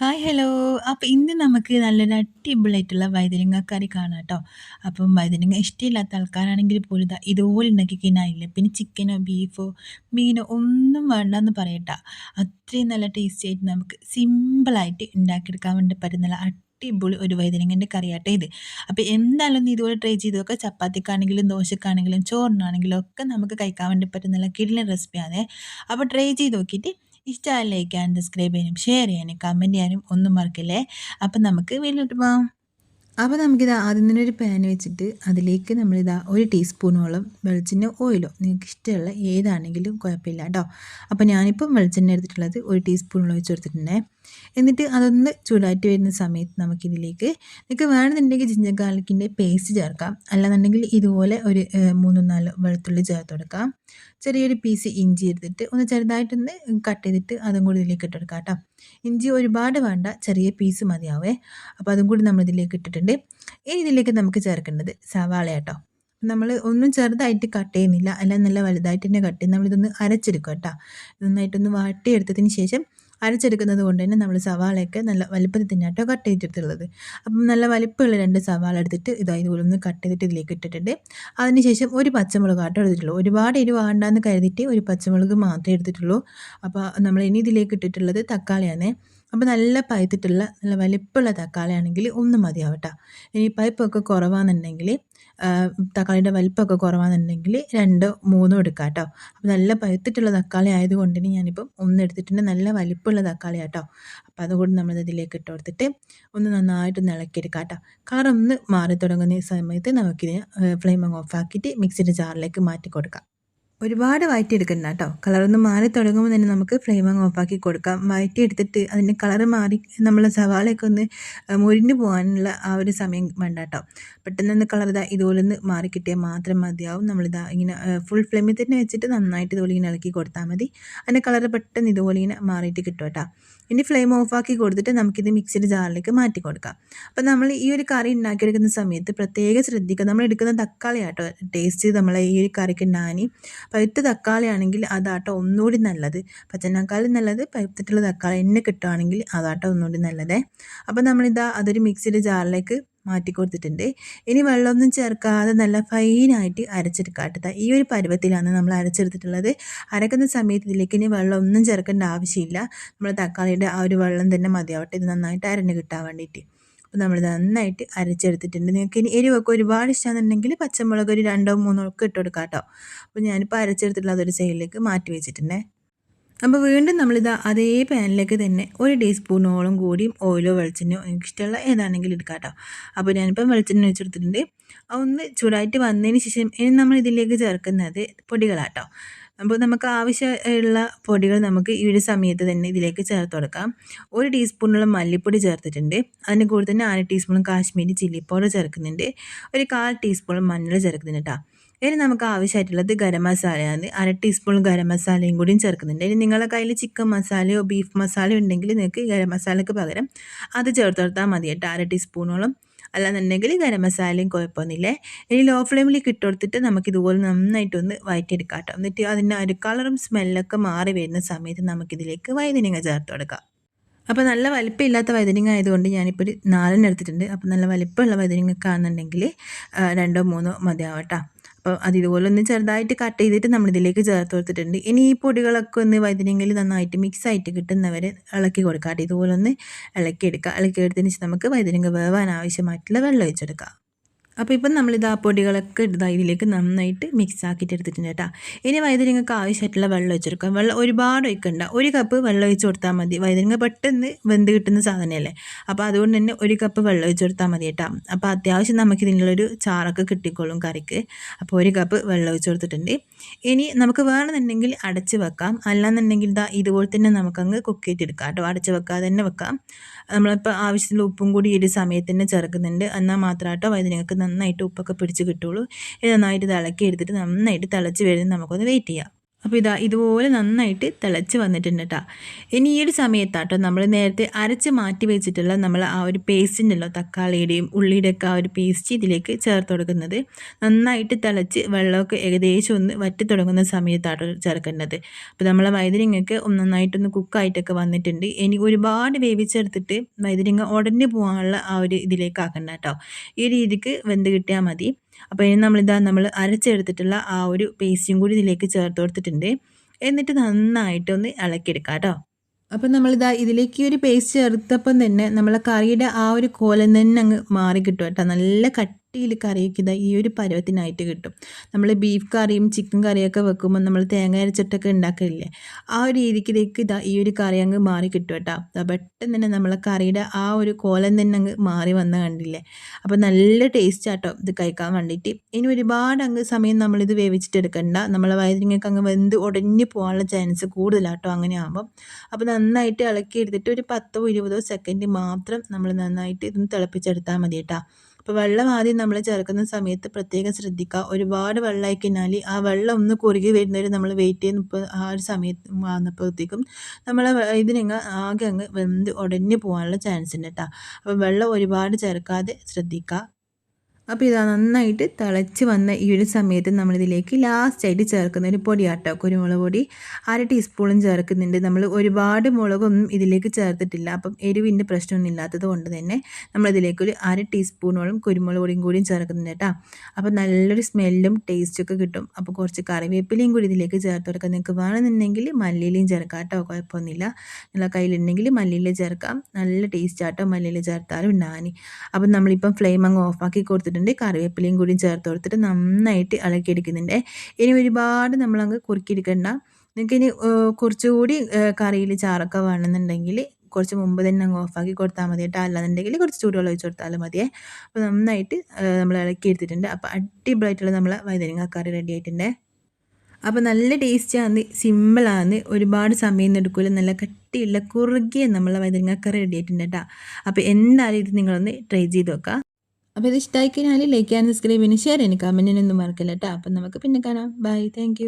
Hi hello അപ്പോൾ ഇന്ന് നമുക്ക് നല്ലൊരു അടിപൊളിയായിട്ടുള്ള വഴുതനങ്ങ കറി കാണാം കേട്ടോ. അപ്പം വഴുതനങ്ങ ഇഷ്ടമില്ലാത്ത ആൾക്കാരാണെങ്കിൽ പോലും ഇതാ ഇതുപോലെ ഉണ്ടാക്കി കഴിഞ്ഞാൽ പിന്നെ ചിക്കനോ ബീഫോ മീനോ ഒന്നും വേണ്ട എന്ന് പറയട്ടോ. അത്രയും നല്ല ടേസ്റ്റി ആയിട്ട് നമുക്ക് സിമ്പിളായിട്ട് ഉണ്ടാക്കിയെടുക്കാൻ വേണ്ടി പറ്റുന്ന അടിപൊളി ഒരു വഴുതനങ്ങന്റെ കറിയാട്ടോ ഇത്. അപ്പോൾ എന്തായാലും ഒന്ന് ഇതുപോലെ ട്രൈ ചെയ്ത് നോക്കുക ചപ്പാത്തിക്കാണെങ്കിലും ദോശക്കാണെങ്കിലും ചോറിനാണെങ്കിലും ഒക്കെ നമുക്ക് കഴിക്കാൻ വേണ്ടി പറ്റുന്ന കിടിലൻ റെസിപ്പിയാണ് അപ്പോൾ ട്രൈ ചെയ്ത് നോക്കിയിട്ട് ഇഷ്ടമായി ലൈക്ക് ആൻഡ് സബ്സ്ക്രൈബ് ചെയ്യാനും ഷെയർ ചെയ്യാനും കമന്റ് ചെയ്യാനും ഒന്നും മറക്കില്ലേ? അപ്പം നമുക്ക് വീട്ടിലോട്ട് പോകാം അപ്പോൾ നമുക്കിത് ആദ്യം തന്നെ ഒരു പാൻ വെച്ചിട്ട് അതിലേക്ക് നമ്മളിതാ ഒരു ടീസ്പൂണോളം വെളിച്ചെണ്ണ ഓയിലോ നിങ്ങൾക്ക് ഇഷ്ടമുള്ള ഏതാണെങ്കിലും കുഴപ്പമില്ല കേട്ടോ അപ്പോൾ ഞാനിപ്പം വെളിച്ചെണ്ണ എടുത്തിട്ടുള്ളത് ഒരു ടീസ്പൂണോളം വെച്ച് കൊടുത്തിട്ടുണ്ടേ. എന്നിട്ട് അതൊന്ന് ചൂടാറ്റി വരുന്ന സമയത്ത് നമുക്കിതിലേക്ക് നിങ്ങൾക്ക് വേണമെന്നുണ്ടെങ്കിൽ ജിഞ്ചർ ഗാർലിക്കിന്റെ പേസ്റ്റ് ചേർക്കാം. അല്ലാന്നുണ്ടെങ്കിൽ ഇതുപോലെ ഒരു മൂന്നോ നാലോ വെളുത്തുള്ളി ചേർത്ത് കൊടുക്കാം. ചെറിയൊരു പീസ് ഇഞ്ചി എടുത്തിട്ട് ഒന്ന് ചെറുതായിട്ടൊന്ന് കട്ട് ചെയ്തിട്ട് അതും കൂടി ഇതിലേക്ക് ഇട്ട് കൊടുക്കാം കേട്ടോ. ഇഞ്ചി ഒരുപാട് വേണ്ട ചെറിയ പീസ് മതിയാവേ. അപ്പോൾ അതും കൂടി നമ്മൾ ഇതിലേക്ക് ഇട്ടിട്ടുണ്ട്. ഇനി ഇതിലേക്ക് നമുക്ക് ചേർക്കേണ്ടത് സവാള കേട്ടോ. നമ്മൾ ഒന്നും ചെറുതായിട്ട് കട്ട് ചെയ്യുന്നില്ല. അല്ല നല്ല വലുതായിട്ട് തന്നെ കട്ട് ചെയ്യും നമ്മളിതൊന്ന് അരച്ചെടുക്കുക കേട്ടോ. നന്നായിട്ടൊന്ന് വാട്ടിയെടുത്തതിന് ശേഷം അരച്ചെടുക്കുന്നത് കൊണ്ട് തന്നെ നമ്മൾ സവാളയൊക്കെ നല്ല വലിപ്പത്തിൽ തന്നെയാട്ടോ കട്ട് ചെയ്തിട്ടുള്ളത്. അപ്പം നല്ല വലിപ്പമുള്ള രണ്ട് സവാള എടുത്തിട്ട് ഇതാ ഇതുപോലെ ഒന്ന് കട്ട് ചെയ്തിട്ട് ഇതിലേക്ക് ഇട്ടിട്ടുണ്ട്. അതിനുശേഷം ഒരു പച്ചമുളക് ആട്ടോ എടുത്തിട്ടുള്ളൂ. ഒരുപാട് എരിവ് വേണ്ടാന്ന് കരുതിയിട്ട് ഒരു പച്ചമുളക് മാത്രമേ എടുത്തിട്ടുള്ളൂ. അപ്പോൾ നമ്മൾ ഇനി ഇതിലേക്ക് ഇട്ടിട്ടുള്ളത് തക്കാളിയാണ്. അപ്പോൾ നല്ല പഴുത്തിട്ടുള്ള നല്ല വലിപ്പമുള്ള തക്കാളിയാണെങ്കിൽ ഒന്ന് മതിയാവട്ടോ. ഇനി പൈപ്പൊക്കെ കുറവാണെന്നുണ്ടെങ്കിൽ തക്കാളിയുടെ വലിപ്പമൊക്കെ കുറവാണെന്നുണ്ടെങ്കിൽ രണ്ടോ മൂന്നോ എടുക്കാം കേട്ടോ അപ്പോൾ നല്ല പഴുത്തിട്ടുള്ള തക്കാളി ആയതുകൊണ്ട് ഞാനിപ്പം ഒന്ന് എടുത്തിട്ടുണ്ട്. നല്ല വലിപ്പമുള്ള തക്കാളി കേട്ടോ അപ്പോൾ അതുകൊണ്ട് നമ്മൾ ഇതിലേക്ക് ഇട്ട് കൊടുത്തിട്ട് ഒന്ന് നന്നായിട്ട് ഇളക്കിയെടുക്കാം കേട്ടോ കളർ ഒന്ന് മാറി തുടങ്ങുന്ന സമയത്ത് നമുക്കിതിന് ഫ്ലെയിം ഓഫ് ആക്കിയിട്ട് മിക്സിയുടെ ജാറിലേക്ക് മാറ്റി കൊടുക്കാം. ഒരുപാട് വഴറ്റിയെടുക്കണ്ട കേട്ടോ കളറൊന്ന് മാറി തുടങ്ങുമ്പോൾ തന്നെ നമുക്ക് ഫ്ലെയിം അങ്ങ് ഓഫാക്കി കൊടുക്കാം. വഴറ്റിയെടുത്തിട്ട് അതിന്റെ കളർ മാറി നമ്മൾ സവാളയൊക്കെ ഒന്ന് മുരിഞ്ഞു പോകാനുള്ള ആ ഒരു സമയം വേണ്ട കേട്ടോ പെട്ടെന്ന് കളർ ഇതാ ഇതുപോലെ ഒന്ന് മാറി കിട്ടിയാൽ മാത്രം മതിയാവും. നമ്മളിതാ ഇങ്ങനെ ഫുൾ ഫ്ലെയിമിൽ തന്നെ വെച്ചിട്ട് നന്നായിട്ട് ഇതുപോലെ ഇങ്ങനെ ഇളക്കി കൊടുത്താൽ മതി. അതിന്റെ കളർ പെട്ടെന്ന് ഇതുപോലെ ഇങ്ങനെ മാറിയിട്ട് കിട്ടും കേട്ടോ ഇനി ഫ്ലെയിം ഓഫാക്കി കൊടുത്തിട്ട് നമുക്കിത് മിക്സിയുടെ ജാറിലേക്ക് മാറ്റി കൊടുക്കാം. അപ്പോൾ നമ്മൾ ഈ ഒരു കറി ഉണ്ടാക്കിയെടുക്കുന്ന സമയത്ത് പ്രത്യേകം ശ്രദ്ധിക്കുക. നമ്മൾ എടുക്കുന്ന തക്കാളി ആട്ടോ ടേസ്റ്റ് നമ്മൾ ഈ ഒരു കറിക്ക് ഉണ്ടാനി പഴുത്ത തക്കാളി ആണെങ്കിൽ അതാട്ടോ ഒന്നുകൂടി നല്ലത്. പച്ചനക്കാളി നല്ലത് പഴുത്തിട്ടുള്ള തക്കാളി എന്നെ കിട്ടുകയാണെങ്കിൽ അതാട്ടോ ഒന്നുകൂടി നല്ലതേ. അപ്പോൾ നമ്മളിതാ അതൊരു മിക്സിയുടെ ജാറിലേക്ക് മാറ്റി കൊടുത്തിട്ടുണ്ട് ഇനി വെള്ളമൊന്നും ചേർക്കാതെ നല്ല ഫൈനായിട്ട് അരച്ചെടുക്കാട്ടത്. ഈ ഒരു പരുവത്തിലാണ് നമ്മൾ അരച്ചെടുത്തിട്ടുള്ളത്. അരക്കുന്ന സമയത്ത് ഇതിലേക്ക് ഇനി വെള്ളമൊന്നും ചേർക്കേണ്ട ആവശ്യമില്ല. നമ്മൾ തക്കാളിയുടെ ആ ഒരു വെള്ളം തന്നെ മതിയാവട്ടെ. ഇത് നന്നായിട്ട് അരഞ്ഞ് കിട്ടാൻ വേണ്ടിയിട്ട്. അപ്പോൾ നമ്മൾ നന്നായിട്ട് അരച്ചെടുത്തിട്ടുണ്ട്. നിങ്ങൾക്ക് ഇനി എരിവൊക്കെ ഒരുപാട് ഇഷ്ടമാണെന്നുണ്ടെങ്കിൽ പച്ചമുളക് ഒരു രണ്ടോ മൂന്നോ ഒക്കെ ഇട്ട് കൊടുക്കാം കേട്ടോ അപ്പോൾ ഞാനിപ്പോൾ അരച്ചെടുത്തിട്ടുള്ള അതൊരു സൈഡിലേക്ക് മാറ്റി വെച്ചിട്ടുണ്ടേ. അപ്പോൾ വീണ്ടും നമ്മളിത് അതേ പാനിലേക്ക് തന്നെ ഒരു ടീസ്പൂണോളം കൂടിയും ഓയിലോ വെളിച്ചെണ്ണയോ എനിക്കിഷ്ടമുള്ള ഏതാണെങ്കിലും എടുക്കാം കേട്ടോ അപ്പോൾ ഞാനിപ്പം വെളിച്ചെണ്ണ വെച്ചെടുത്തിട്ടുണ്ട് ഒന്ന് ചൂടായിട്ട് വന്നതിന് ശേഷം ഇനി നമ്മൾ ഇതിലേക്ക് ചേർക്കുന്നത് പൊടികളാട്ടോ. അപ്പോൾ നമുക്ക് ആവശ്യമുള്ള പൊടികൾ നമുക്ക് ഈ ഒരു സമയത്ത് തന്നെ ഇതിലേക്ക് ചേർത്ത് കൊടുക്കാം. ഒരു ടീസ്പൂണുള്ള മല്ലിപ്പൊടി ചേർത്തിട്ടുണ്ട്. അതിന് കൂടെ തന്നെ അര ടീസ്പൂൺ കാശ്മീരി ചില്ലി പൗഡർ ചേർക്കുന്നുണ്ട്. ഒരു കാൽ ടീസ്പൂൺ മഞ്ഞൾ ചേർക്കുന്നുണ്ട് കേട്ടോ. ഇനി നമുക്ക് ആവശ്യമായിട്ടുള്ളത് ഗരം മസാലയാണ്. അര ടീസ്പൂൺ ഗരം മസാലയും കൂടിയും ചേർക്കുന്നുണ്ട്. ഇനി നിങ്ങളുടെ കയ്യിൽ ചിക്കൻ മസാലയോ ബീഫ് മസാലയോ ഉണ്ടെങ്കിൽ നിങ്ങൾക്ക് ഗരം മസാലയ്ക്ക് പകരം അത് ചേർത്ത് കൊടുത്താൽ മതി കേട്ടോ. അര ടീസ്പൂണോളം അല്ലാന്നുണ്ടെങ്കിൽ ഗരം മസാലയും കുഴപ്പമൊന്നുമില്ലേ. ഇനി ലോ ഫ്ലെയിമിൽ ഇട്ട് കൊടുത്തിട്ട് നമുക്ക് ഇതുപോലെ നന്നായിട്ടൊന്ന് വയറ്റിയെടുക്കാം കേട്ടോ. എന്നിട്ട് അതിന്റെ ഒരു കളറും സ്മെല്ലൊക്കെ മാറി വരുന്ന സമയത്ത് നമുക്കിതിലേക്ക് വൈദ്യനങ്ങ ചേർത്ത് കൊടുക്കാം. അപ്പോൾ നല്ല വലിപ്പമില്ലാത്ത വഴുതനങ്ങ ആയതുകൊണ്ട് ഞാനിപ്പോൾ ഒരു നാലെണ്ണം എടുത്തിട്ടുണ്ട്. അപ്പോൾ നല്ല വലിപ്പമുള്ള വഴുതനങ്ങ കാണുന്നുണ്ടെങ്കിൽ രണ്ടോ മൂന്നോ മതിയാവട്ടോ അത് ഇതുപോലെ ഒന്ന് ചെറുതായിട്ട് കട്ട് ചെയ്തിട്ട് നമ്മളിതിലേക്ക് ചേർത്ത് കൊടുത്തിട്ടുണ്ട്. ഇനി ഈ പൊടികളൊക്കെ ഒന്ന് വൈദ്യുതിയിൽ നന്നായിട്ട് മിക്സ് ആയിട്ട് കിട്ടുന്നവരെ ഇളക്കി കൊടുക്കാം ഇതുപോലെ ഒന്ന് ഇളക്കി എടുക്കുക ഇളക്കി എടുത്തതിന് ശേഷം നമുക്ക് വൈദ്യുതി വേവാൻ ആവശ്യമായിട്ടുള്ള വെള്ളം ഒഴിച്ചെടുക്കാം. അപ്പോൾ ഇപ്പം നമ്മളിത് ആ പൊടികളൊക്കെ ഇതാ ഇതിലേക്ക് നന്നായിട്ട് മിക്സ് ആക്കിയിട്ട് എടുത്തിട്ടുണ്ട് കേട്ടോ. ഇനി വൈദ്യുതിങ്ങൾക്ക് ആവശ്യമായിട്ടുള്ള വെള്ളം ഒഴിച്ചെടുക്കാം. വെള്ളം ഒരുപാട് ഒഴിക്കണ്ട. ഒരു കപ്പ് വെള്ളം ഒഴിച്ച് കൊടുത്താൽ മതി. വൈദ്യുതിങ്ങ പെട്ടെന്ന് വെന്ത് കിട്ടുന്ന സാധനമല്ലേ അപ്പോൾ അതുകൊണ്ട് തന്നെ ഒരു കപ്പ് വെള്ളം ഒഴിച്ച് കൊടുത്താൽ മതി കേട്ടോ. അപ്പോൾ അത്യാവശ്യം നമുക്ക് ഇതിനുള്ളൊരു ചാറൊക്കെ കിട്ടിക്കോളും കറിക്ക്. അപ്പോൾ ഒരു കപ്പ് വെള്ളം ഒഴിച്ച് കൊടുത്തിട്ടുണ്ട്. ഇനി നമുക്ക് വേണമെന്നുണ്ടെങ്കിൽ അടച്ച് വെക്കാം. അല്ലാന്നുണ്ടെങ്കിൽ ഇതാ ഇതുപോലെ തന്നെ നമുക്കങ്ങ് കുക്ക് ചെയ്തെടുക്കാം കേട്ടോ. അടച്ച് വെക്കാതെ തന്നെ വെക്കാം. നമ്മളിപ്പോൾ ആവശ്യത്തിൽ ഉപ്പും കൂടി ഈ ഒരു സമയത്ത് തന്നെ ചേർക്കുന്നുണ്ട്. എന്നാൽ മാത്രമായിട്ടോ വൈദ്യുതിങ്ങൾക്ക് നന്നായിട്ട് ഉപ്പൊക്കെ പിടിച്ച് കിട്ടുള്ളൂ. ഇത് നന്നായിട്ട് ഇളക്കി എടുത്തിട്ട് നന്നായിട്ട് തിളച്ച് വരുന്നത് നമുക്കൊന്ന് വെയിറ്റ് ചെയ്യാം. അപ്പോൾ ഇതാ ഇതുപോലെ നന്നായിട്ട് തിളച്ച് വന്നിട്ടുണ്ട് കേട്ടോ. ഇനി ഈ ഒരു സമയത്താട്ടോ നമ്മൾ നേരത്തെ അരച്ച് മാറ്റി വെച്ചിട്ടുള്ള നമ്മൾ ആ ഒരു പേസ്റ്റ് തക്കാളിയുടെയും ഉള്ളിയുടെയൊക്കെ ആ ഒരു പേസ്റ്റ് ഇതിലേക്ക് ചേർത്ത് കൊടുക്കുന്നത്. നന്നായിട്ട് തിളച്ച് വെള്ളമൊക്കെ ഏകദേശം ഒന്ന് വറ്റി തുടങ്ങുന്ന സമയത്താട്ടോ ചേർക്കേണ്ടത്. അപ്പോൾ നമ്മളെ ഒന്ന് നന്നായിട്ടൊന്ന് കുക്കായിട്ടൊക്കെ വന്നിട്ടുണ്ട്. ഇനി ഒരുപാട് വേവിച്ചെടുത്തിട്ട് വൈദ്യരിങ്ങ ഉടനെ പോകാനുള്ള ആ ഒരു ഇതിലേക്ക് ആക്കണ്ട കേട്ടോ. ഈ രീതിക്ക് വെന്ത് കിട്ടിയാൽ മതി. അപ്പോൾ ഇനി നമ്മളിതാ നമ്മൾ അരച്ചെടുത്തിട്ടുള്ള ആ ഒരു പേസ്റ്റും കൂടി ഇതിലേക്ക് ചേർത്ത് കൊടുത്തിട്ടുണ്ട്. എന്നിട്ട് നന്നായിട്ടൊന്ന് ഇളക്കിയെടുക്കാം കേട്ടോ അപ്പം നമ്മളിതാ ഇതിലേക്ക് ഒരു പേസ്റ്റ് ചേർത്തപ്പം തന്നെ നമ്മളെ കറിയുടെ ആ ഒരു കോലം തന്നെ അങ്ങ് മാറി കിട്ടും കേട്ടോ നല്ല കട്ടി കട്ടിയിൽ കറിയൊക്കെ ഇതാ ഈ ഒരു പരുവത്തിനായിട്ട് കിട്ടും. നമ്മൾ ബീഫ് കറിയും ചിക്കൻ കറിയൊക്കെ വെക്കുമ്പോൾ നമ്മൾ തേങ്ങ അരച്ചിട്ടൊക്കെ ഉണ്ടാക്കില്ലേ ആ ഒരു രീതിക്കിലേക്ക് ഇതാ ഈ ഒരു കറി അങ്ങ് മാറി കിട്ടും കേട്ടോ. പെട്ടെന്ന് തന്നെ നമ്മളെ കറിയുടെ ആ ഒരു കോലം തന്നെ അങ്ങ് മാറി വന്ന കണ്ടില്ലേ? അപ്പോൾ നല്ല ടേസ്റ്റ് ആട്ടോ ഇത് കഴിക്കാൻ വേണ്ടിയിട്ട്. ഇനി ഒരുപാട് അങ്ങ് സമയം നമ്മളിത് വേവിച്ചിട്ട് എടുക്കണ്ട. നമ്മളെ വയറിങ്ങൊക്കെ അങ്ങ് വെന്ത് ഉടഞ്ഞു പോകാനുള്ള ചാൻസ് കൂടുതലാട്ടോ അങ്ങനെ ആകുമ്പോൾ അപ്പോൾ നന്നായിട്ട് ഇളക്കി എടുത്തിട്ട് ഒരു പത്തോ ഇരുപതോ സെക്കൻഡ് മാത്രം നമ്മൾ നന്നായിട്ട് ഇതൊന്ന് തിളപ്പിച്ചെടുത്താൽ മതി കേട്ടോ. അപ്പോൾ വെള്ളം ആദ്യം നമ്മൾ ചേർക്കുന്ന സമയത്ത് പ്രത്യേകം ശ്രദ്ധിക്കുക. ഒരുപാട് വെള്ളമായി കഴിഞ്ഞാൽ ആ വെള്ളം ഒന്ന് കുറുകി വരുന്നവരെ നമ്മൾ വെയിറ്റ് ചെയ്യുന്ന ആ ഒരു സമയത്ത് വന്നപ്പോഴത്തേക്കും നമ്മൾ ഇതിനങ്ങ് ആകെ അങ്ങ് വെന്ത് ഉടഞ്ഞു പോകാനുള്ള ചാൻസ് ഉണ്ട് കേട്ടോ അപ്പോൾ വെള്ളം ഒരുപാട് ചേർക്കാതെ ശ്രദ്ധിക്കുക. അപ്പോൾ ഇതാ നന്നായിട്ട് തിളച്ച് വന്ന ഈ ഒരു സമയത്ത് നമ്മളിതിലേക്ക് ലാസ്റ്റായിട്ട് ചേർക്കുന്ന ഒരു പൊടിയാട്ടോ കുരുമുളക് പൊടി. അര ടീസ്പൂണും ചേർക്കുന്നുണ്ട്. നമ്മൾ ഒരുപാട് മുളകൊന്നും ഇതിലേക്ക് ചേർത്തിട്ടില്ല. അപ്പം എരിവിന്റെ പ്രശ്നമൊന്നും ഇല്ലാത്തത് കൊണ്ട് തന്നെ നമ്മളിതിലേക്ക് ഒരു അര ടീസ്പൂണോളം കുരുമുളക് പൊടിയും കൂടിയും ചേർക്കുന്നുണ്ട് കേട്ടോ. അപ്പോൾ നല്ലൊരു സ്മെല്ലും ടേസ്റ്റൊക്കെ കിട്ടും. അപ്പോൾ കുറച്ച് കറിവേപ്പിലയും കൂടി ഇതിലേക്ക് ചേർത്ത് കൊടുക്കാം. നിങ്ങൾക്ക് വേണമെന്നുണ്ടെങ്കിൽ മല്ലിയിലയും ചേർക്കാം കേട്ടോ. കുഴപ്പമൊന്നുമില്ല. നിങ്ങളുടെ കയ്യിലുണ്ടെങ്കിൽ മല്ലിയില ചേർക്കാം. നല്ല ടേസ്റ്റ് ആട്ടോ മല്ലിയില ചേർത്താലും ഉണ്ടാകാൻ അപ്പം നമ്മളിപ്പം ഫ്ലെയിം അങ്ങ് ഓഫാക്കി കൊടുത്തിട്ട് കൊടുത്തിട്ടുണ്ട്. കറിവേപ്പിലയും കൂടി ചേർത്ത് കൊടുത്തിട്ട് നന്നായിട്ട് ഇളക്കിയെടുക്കുന്നുണ്ട്. ഇനി ഒരുപാട് നമ്മളങ്ങ് കുറുക്കിയെടുക്കണ്ട. നിങ്ങൾക്ക് ഇനി കുറച്ചുകൂടി കറിയിൽ ചാറൊക്കെ വേണമെന്നുണ്ടെങ്കിൽ കുറച്ച് മുമ്പ് തന്നെ അങ്ങ് ഓഫാക്കി കൊടുത്താൽ മതി കേട്ടോ. അല്ലാന്നുണ്ടെങ്കിൽ കുറച്ച് ചൂടുവെള്ളം ഒഴിച്ച് കൊടുത്താലും മതിയേ അപ്പോൾ നന്നായിട്ട് നമ്മൾ ഇളക്കി എടുത്തിട്ടുണ്ട്. അപ്പോൾ അടിപൊളിയായിട്ടുള്ള നമ്മളെ വൈതനങ്ങ കറി റെഡി ആയിട്ടുണ്ട്. അപ്പോൾ നല്ല ടേസ്റ്റാണ് സിമ്പിളാണ് ഒരുപാട് സമയം എടുക്കില്ല നല്ല കട്ടിയുള്ള കുറുകിയ നമ്മളെ വൈതനങ്ങ കറി റെഡി ആയിട്ടുണ്ട് കേട്ടോ. അപ്പോൾ എന്തായാലും ഇത് നിങ്ങളൊന്ന് ട്രൈ ചെയ്ത് നോക്കാം അപ്പോൾ ഇത് ഇഷ്ടമായി കഴിഞ്ഞാൽ ലൈക്ക് ചെയ്യാൻ സബ്സ്ക്രൈബ് ചെയ്യാൻ ഷെയർ ചെയ്യാനും കമന്റിനൊന്നും മറക്കില്ല കേട്ടോ അപ്പം നമുക്ക് പിന്നെ കാണാം. Bye thank